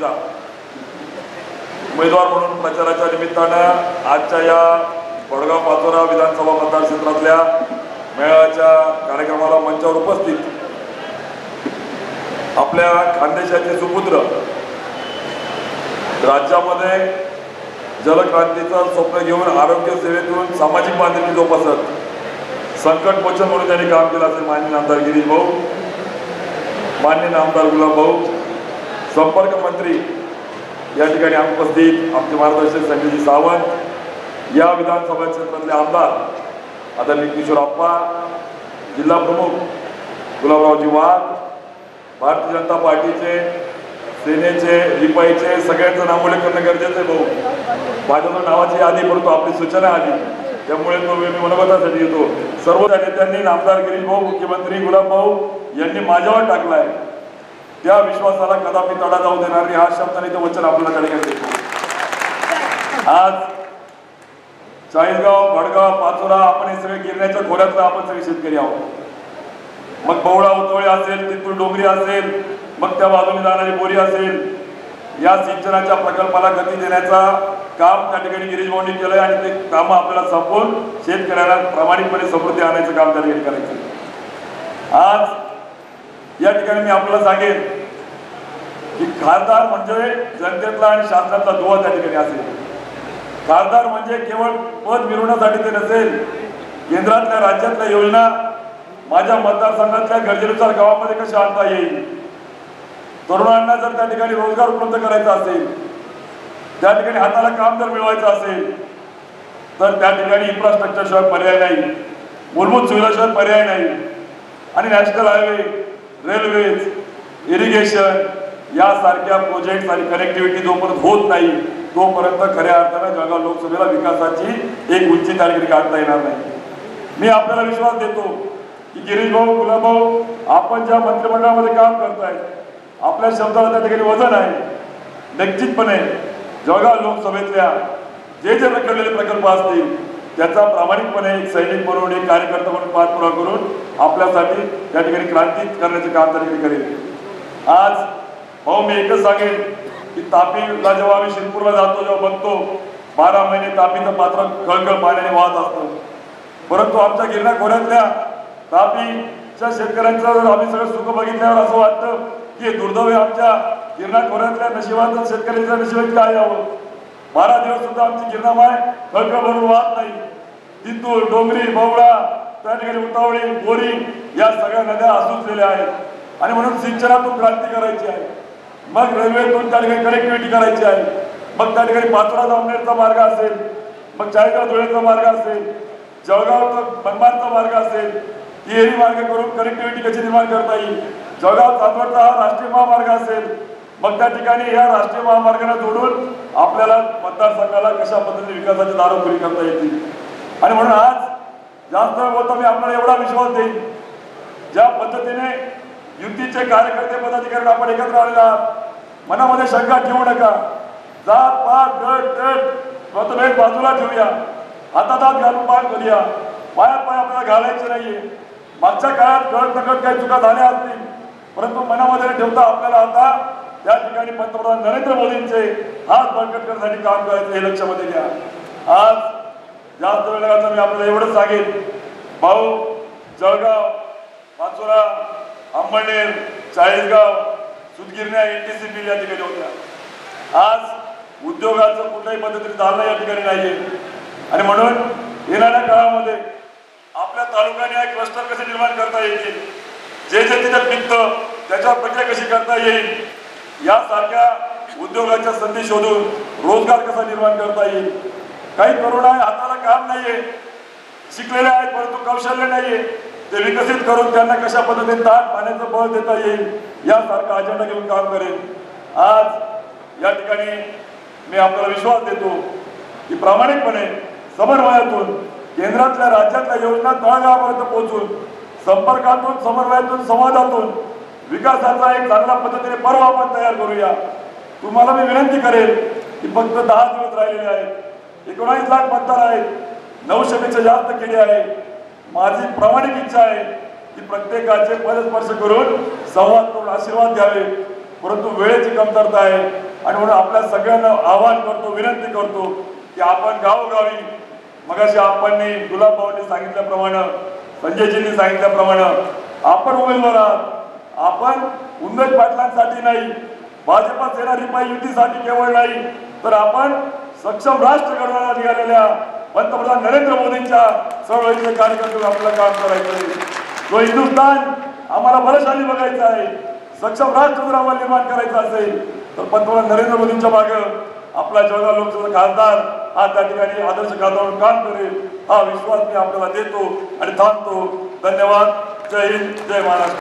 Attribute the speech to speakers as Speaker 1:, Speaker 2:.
Speaker 1: महायुतीचा उमेदवार म्हणून प्रचाराच्या निमित्तानं आजच्या या वडगाव पाचोरा विधानसभा मतदारक्षेत्रातल्या मेळाव्याच्या कार्यक्रमाला मंचावर उपस्थित आपल्या खानदेशाचे सुपुत्र राज्यामध्ये जलक्रांतीचं स्वप्न घेऊन आरोग्य सेवेतून सामाजिक बांधिलकी जोपासत संकट मोचन म्हणून त्यांनी काम केलं असेल मान्य आमदार गिरीश भाऊ मान्य आमदार गुलाब भाऊ संपर्क मंत्री या ठिकाणी उपस्थित आमचे मार्गदर्शक संजयजी सावंत या विधानसभा क्षेत्रातले आमदार आदरणीय किशोरप्पा जिल्हा प्रमुख गुलाबरावजी वाघ भारतीय जनता पार्टीचे सेनेचे रिपाईचे सगळ्यांचं नामोल्लेख करणं गरजेचं आहे भाऊ. भाजप नावाची यादी परंतु आपली सूचना आली त्यामुळे तो मी मनोगतासाठी येतो. सर्व नेत्यांनी नामदार गिरीश भाऊ मुख्यमंत्री गुलाब भाऊ यांनी माझ्यावर टाकलाय. त्या विश्वासाला कदापि तडा जाऊ देणार नाही. हा शब्दाने ते वचन आपल्याला कडे देतो आज चाळीसगाव भडगाव पाचोरा आपण हे सगळे गिरण्याच्या खोऱ्यातला आपण सगळे शेतकरी आहोत. मग बवळा उतोळे असेल तिथून डोंगरी असेल मग त्या बाजूने जाणारी बोरी असेल या सिंचनाच्या प्रकल्पाला गती देण्याचा काम त्या ठिकाणी गिरीश भाऊंनी केलंय आणि ते कामं आपल्याला संपवून शेतकऱ्याला प्रामाणिकपणे समृद्धी आणायचं काम त्या ठिकाणी करायचं. आज या ठिकाणी मी आपल्याला सांगेन की खासदार म्हणजे जनतेतला आणि शासनातला दुवा त्या ठिकाणी असेल. खासदार म्हणजे केवळ पद मिळवण्यासाठी ते नसेल केंद्रातल्या राज्यातल्या योजना माझ्या मतदारसंघातल्या गरजेनुसार गावामध्ये कशा आणता येईल? तरुणांना जर त्या ठिकाणी रोजगार उपलब्ध करायचा असेल त्या ठिकाणी हाताला काम जर मिळवायचं असेल तर त्या ठिकाणी इन्फ्रास्ट्रक्चरशिवाय पर्याय नाही. मूलभूत सुविधाशिवाय पर्याय नाही. आणि नॅशनल हायवे रेल्वेज इरिगेशन यासारख्या प्रोजेक्ट आणि कनेक्टिव्हिटी जोपर्यंत होत नाही तोपर्यंत खऱ्या अर्थानं जळगाव लोकसभेला विकासाची एक उंची त्या काढता येणार नाही. मी आपल्याला विश्वास देतो की गिरीश भाऊ गुलाबभाऊ आपण ज्या मंत्रिमंडळामध्ये काम करताय आपल्या शब्दाला त्या ठिकाणी वजन आहे. निश्चितपणे जळगाव लोकसभेतल्या जे जे रखडलेले प्रकल्प असतील त्याचा प्रामाणिकपणे एक सैनिक म्हणून एक कार्यकर्ता म्हणून पाठपुरावा करून आपल्यासाठी त्या ठिकाणी क्रांती करण्याचे काम त्या ठिकाणी करेल. आज भाऊ मी एकच सांगेन की तापीला जेव्हा आम्ही शिरपूरला जातो जेव्हा बघतो बारा महिने तापीचं पात्र खळखळ पाण्याने वाहत असतं. परंतु आमच्या गिरणा खोऱ्यातल्या तापीच्या शेतकऱ्यांचं जर आम्ही सगळं सुख बघितल्यावर असं वाटतं की हे दुर्दैव आमच्या गिरणा खोऱ्यातल्या नशिबाचं शेतकऱ्यांच्या नशिबात काय यावं? बारा दिवस सुद्धा आमची गिरणामाय खळखळ भरून वाहत नाही. तितूर डोंगरी बवळा त्या ठिकाणी उतावळी बोरी या सगळ्या नद्या आसुसलेल्या आहेत. आणि म्हणून सिंचनातून क्रांती करायची आहे. मग रेल्वेतून त्या ठिकाणी कनेक्टिव्हिटी करायची आहे. मग त्या ठिकाणी पाचोरा जामनेरचा मार्ग असेल मग चाळीसगाव धुळेचा मार्ग असेल जळगाव मनमाडचा मार्ग असेल तिहेरी मार्ग करून कनेक्टिव्हिटी कशी निर्माण करता येईल? जळगाव चांदवडचा हा राष्ट्रीय महामार्ग असेल. मग त्या ठिकाणी या राष्ट्रीय महामार्गाला जोडून आपल्याला मतदारसंघाला कशा पद्धतीने विकासाची दारं खुली करता येतील? आणि म्हणून आज जास्त बोलतो मी आपल्याला एवढा विश्वास देईन. ज्या पद्धतीने युतीचे कार्यकर्ते पदाधिकारी आपण एकत्र आलेला आहात. मनामध्ये शंका ठेवू नका. जात पात गट तट मतभेद बाजूला ठेवूया. हातात हात घालून पाय करूया. पाया पाय आपल्याला घालायचे नाहीये. मागच्या काळात कळत नकळत काही चुका झाल्या असतील. परंतु मनामध्ये ठेवता आपल्याला आता त्या ठिकाणी पंतप्रधान नरेंद्र मोदींचे हात बळकट करण्यासाठी काम करायचं हे लक्षामध्ये घ्या. आज जास्त वेळ मी आपल्याला एवढंच सांगेन. भाऊ जळगाव पाचोरा अंबळनेर चाळीसगाव सुतगिरण्या सी बिल या ठिकाणी होत्या. आज उद्योगाचं कुठल्याही पद्धतीने धारणा या ठिकाणी नाहीये. आणि म्हणून येणाऱ्या काळामध्ये आपल्या तालुक्याने एक क्लस्टर कसे निर्माण करता येतील जे जे तिथे पिकतं त्याच्यावर प्रक्रिया कशी करता येईल यासारख्या उद्योगाच्या संधी शोधून रोजगार कसा निर्माण करता येईल काही तरुण आहे हाताला काम नाहीये शिकलेले आहेत परंतु कौशल्य नाहीये ते विकसित करून त्यांना कशा पद्धतीने ताण पाण्याचं बळ देता येईल यासारखा अजेंडा घेऊन काम करेल. आज या ठिकाणी मी आपल्याला विश्वास देतो की प्रामाणिकपणे समन्वयातून केंद्रातल्या राज्यातल्या योजना तळागाळापर्यंत पोहोचून संपर्कातून समन्वयातून संवादातून विकासाचा एक चांगल्या पद्धतीने पर्व आपण तयार करूया. तुम्हाला मी विनंती करेल की फक्त दहा दिवस राहिलेले आहेत. एकोणावीस लाख मतदार आहेत. नऊशेपेक्षा जास्त केले आहे माझी प्रामाणिक इच्छा आहे की प्रत्येकाचे पदस्पर्श करून संवाद करून आशीर्वाद घ्यावे. परंतु वेळेची कमतरता आहे. आणि म्हणून आपल्या सगळ्यांना आवाहन करतो विनंती करतो की आपण गावोगावी मगाशी आपण गुलाबभाऊंनी सांगितल्याप्रमाणे संजयजींनी सांगितल्याप्रमाणे आपण उमेदवार आहात. आपण उन्मेष पाटलांसाठी नाही भाजपा सेना रिपाई युतीसाठी केवळ नाही तर आपण सक्षम राष्ट्र घडवायला निघालेल्या पंतप्रधान नरेंद्र मोदींच्या चळवळीचे कार्यकर्ते आपल्याला काम करायचं आहे. जो हिंदुस्थान आम्हाला बलशाली बघायचा आहे सक्षम राष्ट्र जर आम्हाला निर्माण करायचं असेल तर पंतप्रधान नरेंद्र मोदींच्या मागे आपला जळगाव लोकसभा खासदार हा त्या ठिकाणी आदर्श खासदार म्हणून काम करेल हा विश्वास मी आपल्याला देतो आणि थांबतो. धन्यवाद. जय हिंद. जय महाराष्ट्र.